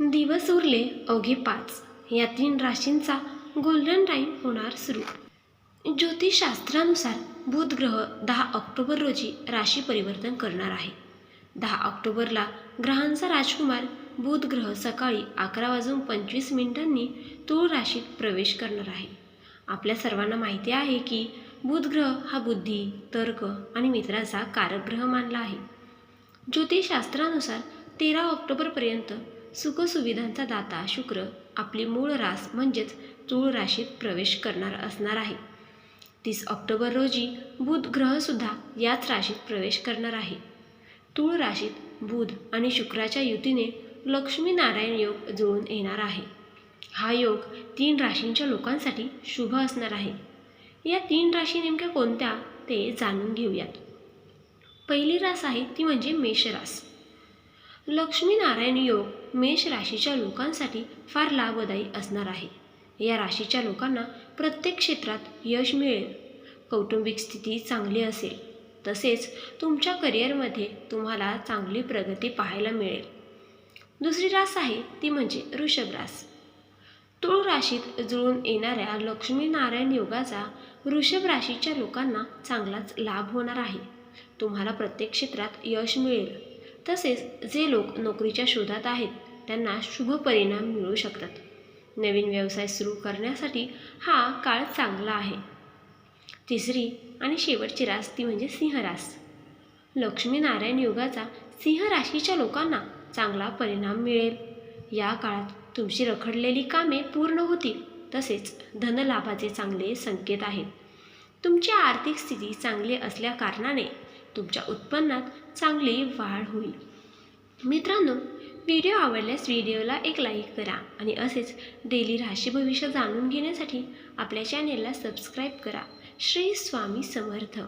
दिवस उरले अवघे पाच. या तीन राशींचा गोल्डन टाईम होणार सुरू. ज्योतिषशास्त्रानुसार बुध ग्रह दहा ऑक्टोबर रोजी राशी परिवर्तन करणार आहे. दहा ऑक्टोबरला ग्रहांचा राजकुमार बुध ग्रह सकाळी अकरा वाजून पंचवीस मिनिटांनी तूळ राशीत प्रवेश करणार आहे. आपल्या सर्वांना माहिती आहे की बुध ग्रह हा बुद्धी तर्क आणि मित्राचा कारक ग्रह मानला आहे. ज्योतिषशास्त्रानुसार तेरा ऑक्टोबरपर्यंत सुखसुविधांचा दाता शुक्र आपली मूळ रास म्हणजेच तूळ राशीत प्रवेश करणार असणार आहे. तीस ऑक्टोबर रोजी बुध ग्रहसुद्धा याच राशीत प्रवेश करणार आहे. तूळ राशीत बुध आणि शुक्राच्या युतीने लक्ष्मीनारायण योग जुळून येणार आहे. हा योग तीन राशींच्या लोकांसाठी शुभ असणार आहे. या तीन राशी नेमक्या कोणत्या ते जाणून घेऊयात. पहिली रास आहे ती म्हणजे मेषरास लक्ष्मीनारायण योग मेष राशीच्या लोकांसाठी फार लाभदायी असणार आहे. या राशीच्या लोकांना प्रत्येक क्षेत्रात यश मिळेल. कौटुंबिक स्थिती चांगली असेल. तसेच तुमच्या करिअरमध्ये तुम्हाला चांगली प्रगती पाहायला मिळेल. दुसरी रास आहे ती म्हणजे वृषभ रास. तुळ राशीत जुळून येणाऱ्या लक्ष्मीनारायण योगाचा वृषभ राशीच्या लोकांना चांगलाच लाभ होणार आहे. तुम्हाला प्रत्येक क्षेत्रात यश मिळेल. तसेच जे लोक नोकरीच्या शोधात आहेत त्यांना शुभ परिणाम मिळू शकतात. नवीन व्यवसाय सुरू करण्यासाठी हा काळ चांगला आहे. तिसरी आणि शेवटची रास ती म्हणजे सिंहरास. लक्ष्मीनारायण योगाचा सिंह राशीच्या लोकांना चांगला परिणाम मिळेल. या काळात तुमची रखडलेली कामे पूर्ण होतील तसेच धनलाभाचे चांगले संकेत आहेत. तुमची आर्थिक स्थिती चांगली असल्याकारणाने तुमच्या उत्पन्नात चांगली वाढ होईल. मित्रांनो व्हिडिओ आवडल्यास व्हिडिओला एक लाईक करा आणि असेच डेली राशी भविष्य जाणून घेण्यासाठी आपल्या चॅनेलला सबस्क्राईब करा. श्री स्वामी समर्थ.